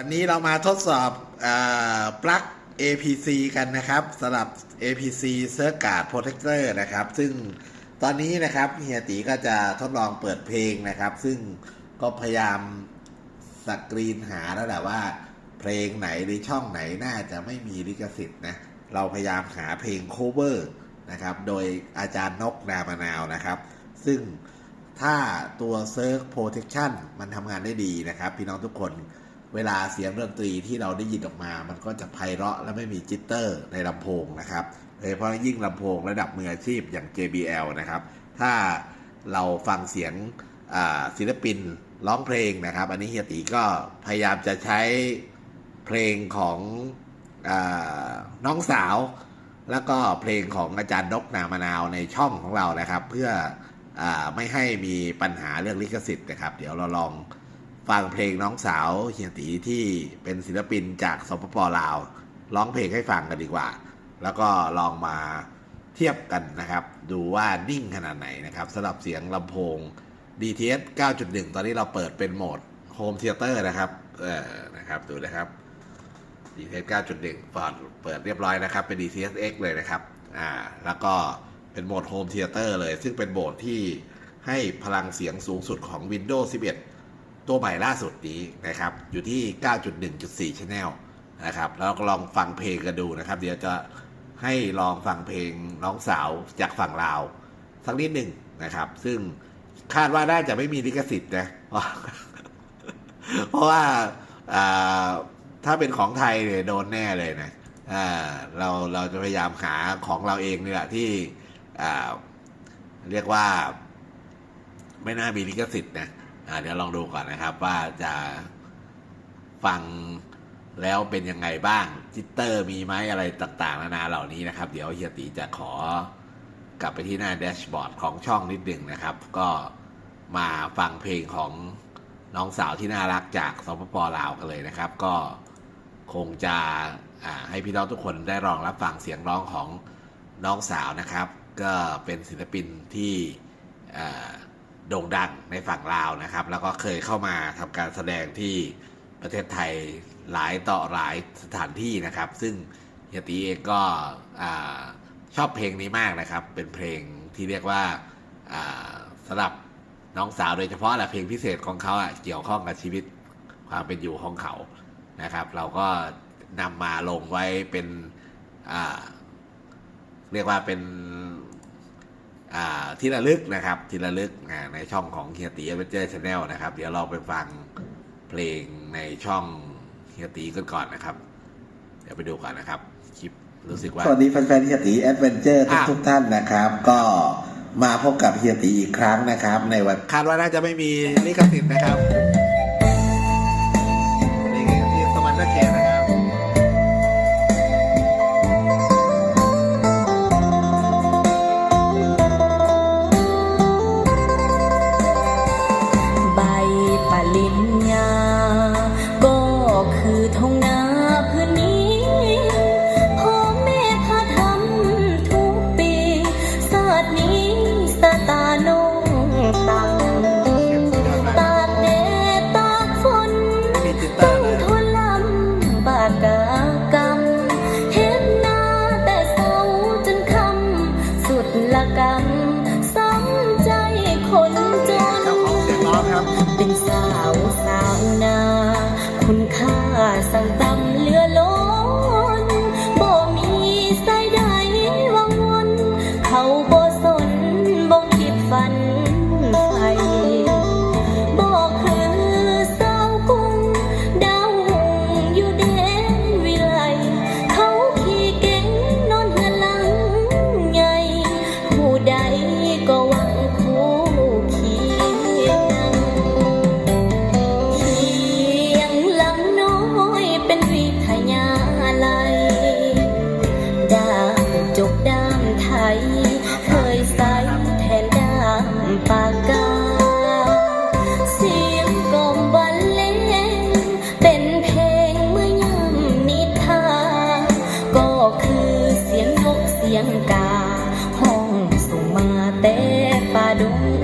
วันนี้เรามาทดสอบปลั๊ก APC กันนะครับสำหรับ APC Circuit Protector นะครับ ซึ่งตอนนี้นะครับเฮียตีก็จะทดลองเปิดเพลงนะครับ ซึ่งก็พยายามสกรีนหาแล้วแหละว่า เพลงไหนหรือช่องไหนน่าจะไม่มีลิขสิทธิ์นะ เราพยายามหาเพลง cover นะครับ โดยอาจารย์นกนามนาวนะครับ ซึ่งถ้าตัว Circ Protection มันทำงานได้ดีนะครับ พี่น้องทุกคน เวลาเสียงดนตรีที่เราได้ยินออกมา มันก็จะไพเราะและไม่มีจิตเตอร์ในลำโพงนะครับโดยเฉพาะยิ่งลำโพงระดับมืออาชีพอย่าง JBL นะครับ ถ้าเราฟังเสียงศิลปินร้องเพลงนะครับ อันนี้เฮียตีก็พยายามจะใช้เพลงของอน้องสาว แล้วก็เพลงของอาจารย์นกนามะนาวในช่องของเรานะครับ เพื่ออไม่ให้มีปัญหาเรื่องลิขสิทธิ์นะครับ เดี๋ยวเราลอง ฟังเพลงน้องสาวเฮียตีที่เป็นศิลปินจากสปปลาว ร้องเพลงให้ฟังกันดีกว่า แล้วก็ลองมาเทียบกันนะครับ ดูว่านิ่งขนาดไหนนะครับสำหรับเสียงลำโพง DTS 9.1 ตอนนี้เราเปิดเป็นโหมด Home Theater นะครับ เออนะครับ ดูนะครับ DTS 9.1ปอดเปิดเรียบร้อยนะครับ เป็น DTS X เลยนะครับ อ่า แล้วก็เป็นโหมด Home Theater เลย ซึ่งเป็นโหมดที่ให้พลังเสียงสูงสุดของ Windows 11 ตัวใหม่ล่าสุดนี้นะครับ อยู่ที่ 9.1.4 Channel นะครับ แล้วลองฟังเพลงกันดูนะครับ เดี๋ยวจะให้ลองฟังเพลงน้องสาวจากฝั่งลาว สักนิดหนึ่งนะครับ ซึ่งคาดว่าน่าจะไม่มีลิขสิทธิ์นะ เพราะว่าถ้าเป็นของไทยเนี่ยโดนแน่เลยนะเราเราจะพยายามหาของเราเองนี่แหละที่เรียกว่า ไม่น่ามีลิขสิทธิ์นะ เดี๋ยวลองดูก่อนนะครับว่าจะฟังแล้วเป็นยังไงบ้างจิตเตอร์มีไหมอะไรต่างๆนานาเหล่านี้นะครับ เดี๋ยวเฮียตีจะขอกลับไปที่หน้าแดชบอร์ดของช่องนิดหนึ่งนะครับ ก็มาฟังเพลงของน้องสาวที่น่ารักจากสปปลาวกันเลยนะครับ ก็คงจะให้พี่น้องทุกคนได้ลองรับฟังเสียงร้องของน้องสาวนะครับ ก็เป็นศิลปินที่อ่า โด่งดังในฝั่งลาวนะครับ แล้วก็เคยเข้ามาทำการแสดงที่ประเทศไทยหลายต่อหลายสถานที่นะครับ ซึ่งเฮียตีเองก็อชอบเพลงนี้มากนะครับ เป็นเพลงที่เรียกว่าสำหรับน้องสาวโดยเฉพาะแหละเพลงพิเศษของเขาอะเกี่ยวข้องกับชีวิตความเป็นอยู่ของเขานะครับ เราก็นำมาลงไว้เป็นเรียกว่าเป็น ที่ระลึกนะครับที่ระลึกอ่าในช่องของเฮียตีเอเวนเจอร์ชาแนลนะครับ เดี๋ยวเราไปฟังเพลงในช่องเฮียตีกันก่อนนะครับ เดี๋ยวไปดูก่อนนะครับคลิปรู้สึกว่าสวัสดีแฟนๆเฮียตีแอดเวนเจอร์ทุกอะทุกๆท่านนะครับ ก็มาพบกับเฮียตีอีกครั้งนะครับ ในวันคาดว่าน่าจะไม่มีลิขสิทธิ์นะครับนี่คือที่สมันเดอร์เคนะครับใบ คือเสียงนกเสียงกา ห้องส่งมาแต่ป่าดง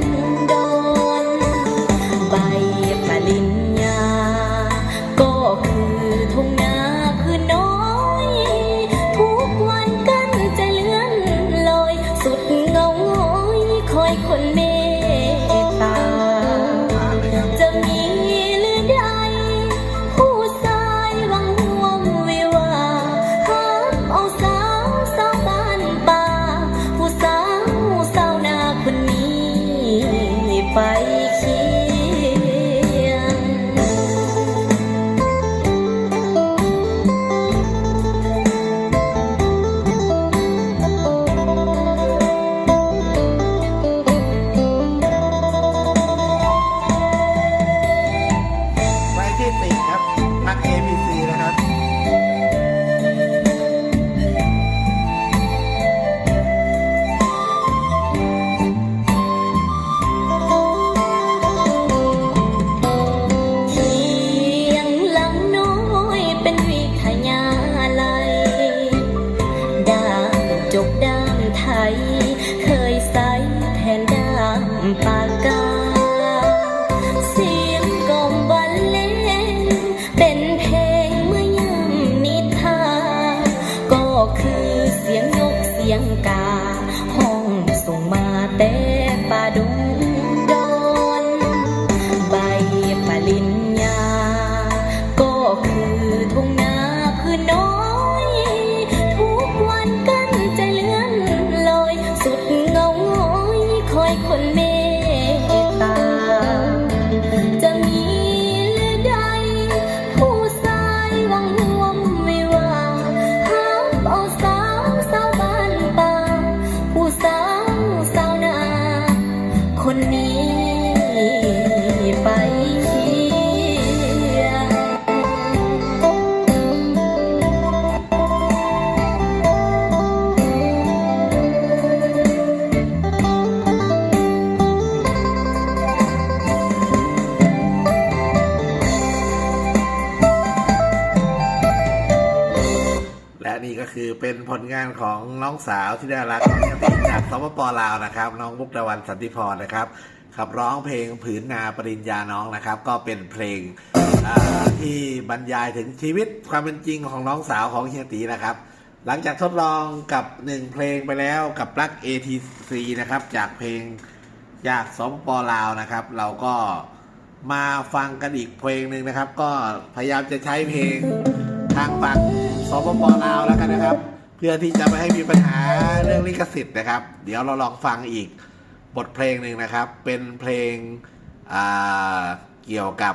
เป็นผลงานของน้องสาวที่ได้รักของยติจากสปปลาวนะครับ น้องมุกดาวันสันติพรนะครับขับร้องเพลงผืนนาปริญญาน้องนะครับ ก็เป็นเพลงที่บรรยายถึงชีวิตความเป็นจริงของน้องสาวของเฮียตีนะครับ หลังจากทดลองกับหนึ่งเพลงไปแล้วกับปลั๊ก ATC นะครับ จากเพลงจากสปปลาวนะครับ เราก็มาฟังกันอีกเพลงหนึ่งนะครับ ก็พยายามจะใช้เพลงทางฝั่งสปปลาวแล้วกันนะครับ พื่อที่จะไม่ให้มีปัญหาเรื่องลิขสิทธิ์นะครับ เดี๋ยวเราลองฟังอีกบทเพลงหนึ่งนะครับ เป็นเพลงอ่าเกี่ยวกับ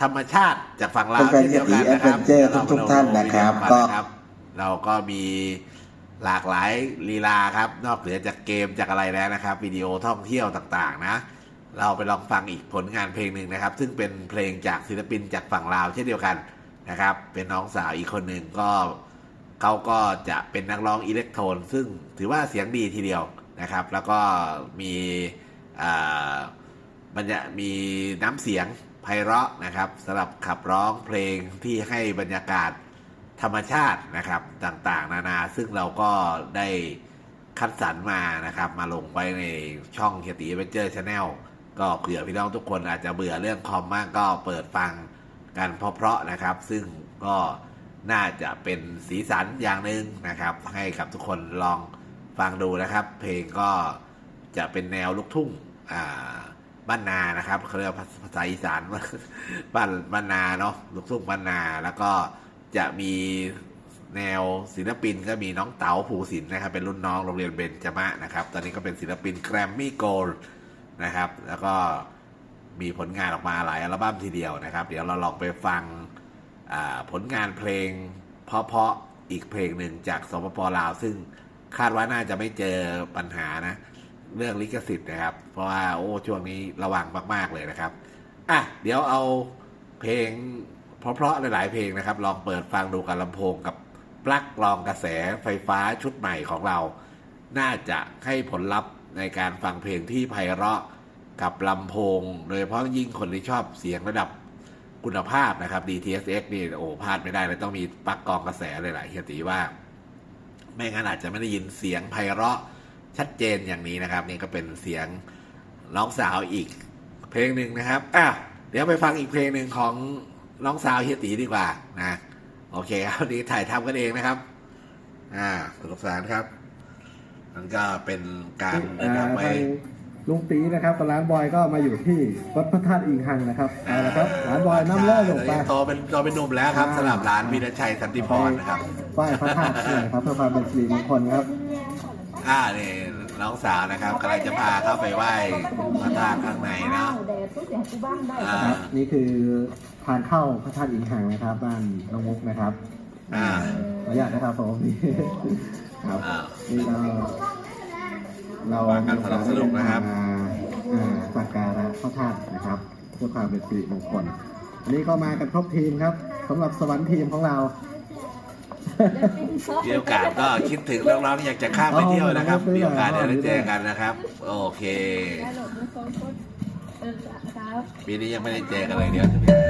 ธรรมชาติจากฝั่งลาวแฟนๆเช่นเดียวกันนะครับเฮียตี Adventure ทุกๆท่านนะครับเดี๋ยวเรามาดูวิดีโอกันนะครับ เราก็มีหลากหลายลีลาครับ นอกเหนือจากเกมจากอะไรแล้วนะครับ วิดีโอท่องเที่ยวต่างๆ นะ เราไปลองฟังอีกผลงานเพลงหนึ่งนะครับ ซึ่งเป็นเพลงจากศิลปินจากฝั่งลาวเช่นเดียวกันนะครับ เป็นน้องสาวอีกคนหนึ่งก็ เขาก็จะเป็นนักร้องอิเล็กโทรนซึ่งถือว่าเสียงดีทีเดียวนะครับ แล้วก็มีอ่ามันจะมีน้ำเสียงไพเราะนะครับสำหรับขับร้องเพลงที่ให้บรรยากาศธรรมชาตินะครับต่างๆ นานาซึ่งเราก็ได้คัดสรรมานะครับ มาลงไว้ในช่องเฮียตีเวนเจอร์ชาแนลก็เผื่อพี่น้องทุกคนอาจจะเบื่อเรื่องคอมมากก็เปิดฟังกันเพราะๆนะครับ ซึ่งก็ น่าจะเป็นสีสันอย่างหนึ่งนะครับ ให้กับทุกคนลองฟังดูนะครับ เพลงก็จะเป็นแนวลูกทุ่งบ้านนานะครับเขาเรียกภาษาอีสานว่าบ้านบ้านนาเนาะลูกทุ่งบ้านนา แล้วก็จะมีแนวศิลปินก็มีน้องเต๋าภูสินนะครับ เป็นรุ่นน้องโรงเรียนเบญจมะนะครับ ตอนนี้ก็เป็นศิลปินแกรมมี่โกลนะครับ แล้วก็มีผลงานออกมาหลายอัลบั้มทีเดียวนะครับ เดี๋ยวเราลองไปฟัง ผลงานเพลงเพราะๆอีกเพลงหนึ่งจากสปปลาว ซึ่งคาดว่าน่าจะไม่เจอปัญหานะ เรื่องลิขสิทธิ์นะครับ เพราะว่าโอ้ช่วงนี้ระวังมาก ๆ เลยนะครับ อะ เดี๋ยวเอาเพลงเพราะๆหลาย ๆ เพลงนะครับ ลองเปิดฟังดูกับลำโพงกับปลั๊กรองกระแสไฟฟ้าชุดใหม่ของเรา น่าจะให้ผลลัพธ์ในการฟังเพลงที่ไพเราะกับลำโพง โดยเฉพาะยิ่งคนที่ชอบเสียงระดับ คุณภาพนะครับ DTSX นี่โอ้พลาดไม่ได้เลยต้องมีปลั๊กกรองกระแสเลยแหละเฮียตีว่า ไม่งั้นอาจจะไม่ได้ยินเสียงไพเราะชัดเจนอย่างนี้นะครับ นี่ก็เป็นเสียงน้องสาวอีกเพลงหนึ่งนะครับอะเดี๋ยวไปฟังอีกเพลงหนึ่งของน้องสาวเฮียตีดีกว่านะโอเคครับวันนี้ถ่ายทำกันเองนะครับ อ่าสนุกสนานครับ มันก็เป็นการเดินทางไปทาง ลุงตีนะครับกับร้านบอยก็มาอยู่ที่วัดพระธาตุอิงหังนะครับเอาละครับร้านบอยน้ำเล่อลงไป โตเป็นโตเป็นหนุ่มแล้วครับสำหรับร้านวีรชัยสันติพรนะครับไหว้พระธาตุหน่อยครับเพื่อความเป็นสิริมงคลครับอ่านี่น้องสาวนะครับกำลังจะพาเข้าไปไหว้พระธาตุข้างในเนาะอ่าครับ นี่คือทางเข้าพระธาตุอิงหังนะครับบ้านน้องมุกนะครับอ่าขออนุญาตนะครับผมนี่ครับอ่า นี่ เราเราว่ากันสนุกสนุกนะครับมาอ่าสักการะพระธาตุนะครับเพื่อความเป็นสิริมงคลอันนี้ก็มากันครบทีมครับสำหรับสวรรค์ทีมของเรา มีโอกาสก็คิดถึงน้องๆอยากจะข้ามไปเที่ยวนะครับ มีโอกาสเดี๋ยวได้เจอกันนะครับ โอเค ปีนี้ยังไม่ได้เจอกันเลยเดี๋ยว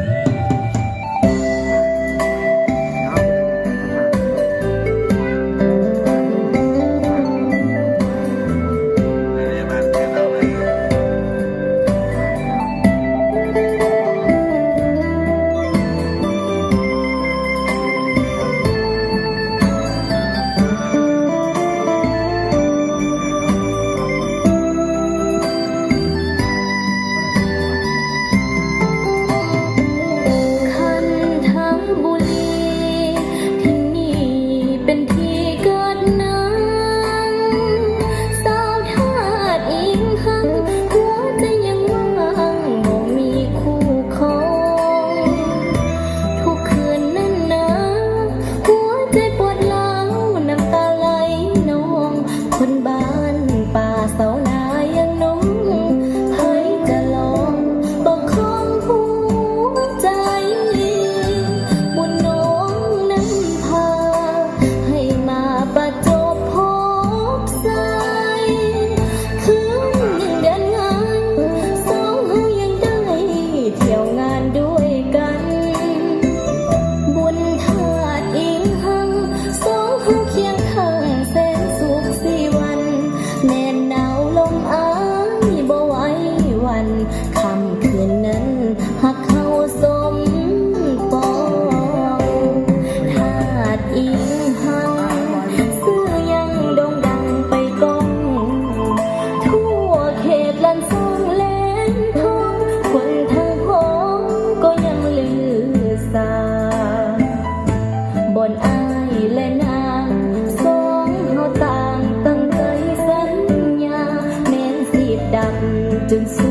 distance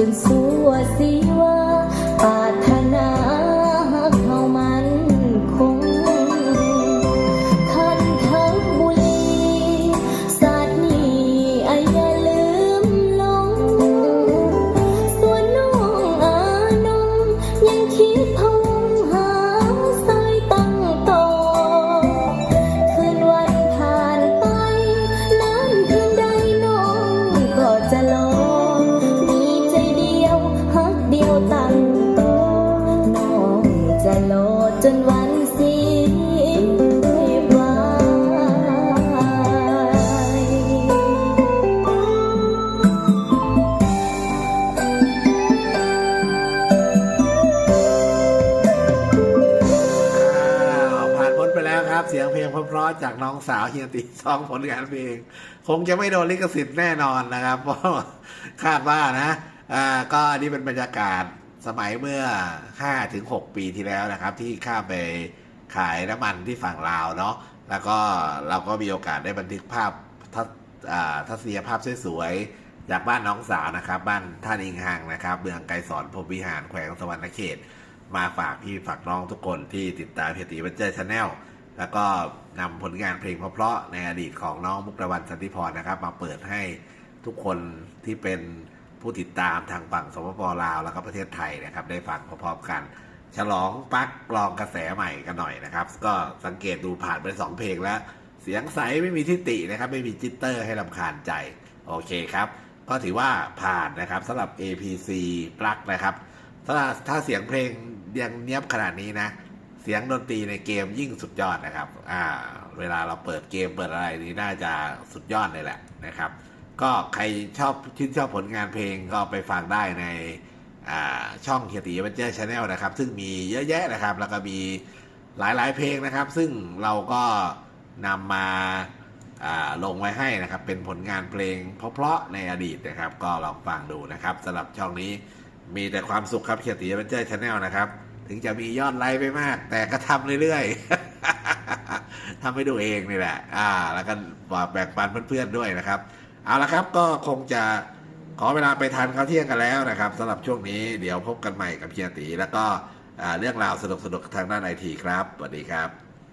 จนสัวสี สาวเฮียตีซองผลงานเพลง คงจะไม่โดนลิขสิทธิ์แน่นอนนะครับ เพราะคาดว่านะอ่าก็นี่เป็นบรรยากาศสมัยเมื่อ5ถึง6ปีที่แล้วนะครับ ที่ข้าไปขายน้ำมันที่ฝั่งลาวเนาะแล้วก็เราก็มีโอกาสได้บันทึกภาพทัศอ่าทัศนียภาพสวยๆจากบ้านน้องสาวนะครับ บ้านท่านอิงหังนะครับเมืองไกรสอนพรมวิหารแขวงสวรรณเขต มาฝากพี่ฝากน้องทุกคนที่ติดตามเพจตีบันเจอร์ชาแนล แล้วก็นำผลงานเพลงเพราะๆในอดีตของน้องมุกดาวันสันติพรนะครับ มาเปิดให้ทุกคนที่เป็นผู้ติดตามทางฝั่งสปปลาว แล้วก็ประเทศไทยนะครับ ได้ฟังพร้อมๆกัน ฉลองปลั๊กกลองกระแสใหม่กันหน่อยนะครับ ก็สังเกตดูผ่านไปสองเพลงแล้ว เสียงใสไม่มีทิฏฐินะครับ ไม่มีจิตเตอร์ให้ลำคาญใจ โอเคครับ ก็ถือว่าผ่านนะครับสำหรับ APC ปลั๊กนะครับถ้าถ้าเสียงเพลงยังเนียบขนาดนี้นะ สียงดนตรีในเกมยิ่งสุดยอดนะครับ อ่า เวลาเราเปิดเกมเปิดอะไรนี้น่าจะสุดยอดเลยแหละนะครับ ก็ใครชอบชื่นชอบผลงานเพลงก็ไปฟังได้ในอ่าช่องเฮียตีบันเจอร์ชาแนลนะครับ ซึ่งมีเยอะแยะนะครับ แล้วก็มีหลายๆเพลงนะครับ ซึ่งเราก็นำมาอ่าลงไว้ให้นะครับ เป็นผลงานเพลงเพราะๆในอดีตนะครับ ก็ลองฟังดูนะครับสำหรับช่องนี้มีแต่ความสุขครับเขียตีบันเจอร์ชาแนลนะครับ ถึงจะมียอดไลค์ไปมาก แต่ก็ทำเรื่อยๆทำให้ดูเองนี่แหละ อ่า แล้วก็บอกแบ่งปันเพื่อนๆด้วยนะครับ เอาละครับก็คงจะขอเวลาไปทานข้าวเที่ยงกันแล้วนะครับสำหรับช่วงนี้เดี๋ยวพบกันใหม่กับเพียตีแล้วก็เรื่องราวสนุกๆทางด้านไอทีครับสวัสดีครับ